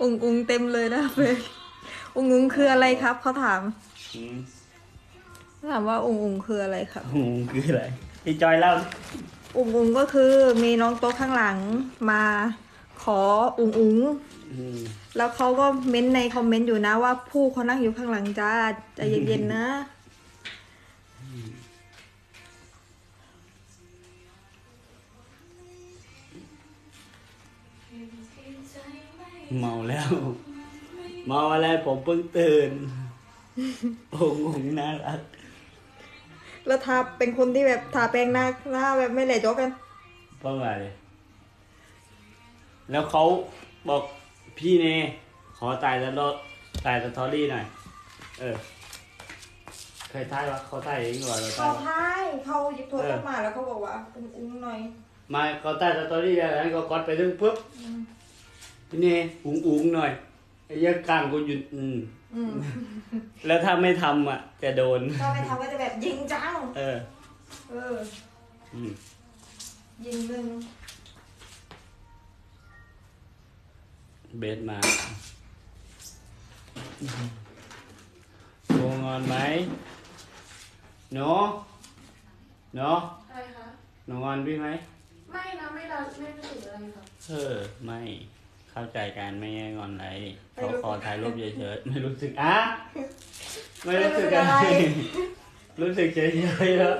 อุงอุงเต็มเลยนะเฟยอุงอุงคืออะไรครับเขาถามอืมถามว่าอุงอุงคืออะไรครับอืมคืออะไรพี่จอยเล่าดิอุงอุงก็คือมีน้องโต๊ะข้างหลังมาขออุงอุงอืมแล้วเขาก็เม้นในคอมเมนต์อยู่นะว่าผู้เขานั่งอยู่ข้างหลังจ้าใจเย็นๆนะ เมาแล้ว เมาอะไรผมเพิ่งตื่น โอ้โหน่ารัก แล้วทาเป็นคนที่แบบทาแป้งหน้าหน้าแบบไม่แหล่จอกัน เพราะอะไร แล้วเขาบอกพี่เนขอถ่ายสตอถ่ายสตอรี่หน่อย เออ เคยถ่ายว่าเขาถ่ายเองหรือว่าเราเขาถ่ายทายเขาหยิบโทรศัพท์มาแล้วเขาบอกว่าอุงอุงหน่อยไมาเขาถ่ายสตอรี่แล้วนั้นก็กดไปถึงปุ๊บพี่เนอุ๋งอุ๋งหน่อยไอ้เหี้ยักกลางกูหยุดอืมอืมแล้วถ้าไม่ทำอะจะโดนถ้าไม่ทำก็จะแบบยิงจัง เออ เออ อืมยิงหนึ่งเบสมาโกงอนไหมหนูหนูอะไรคะ หนูงอนพี่ไหม ไม่นะไม่รักไม่รู้สึกอะไรค่ะ เออ ไม่เข้าใจกันไม่แง่งอนอะไรเขาขอถ่ายรูปเฉยๆไม่รู้สึกอะไม่รู้สึกอะไร รู้สึกเฉยๆแล้ว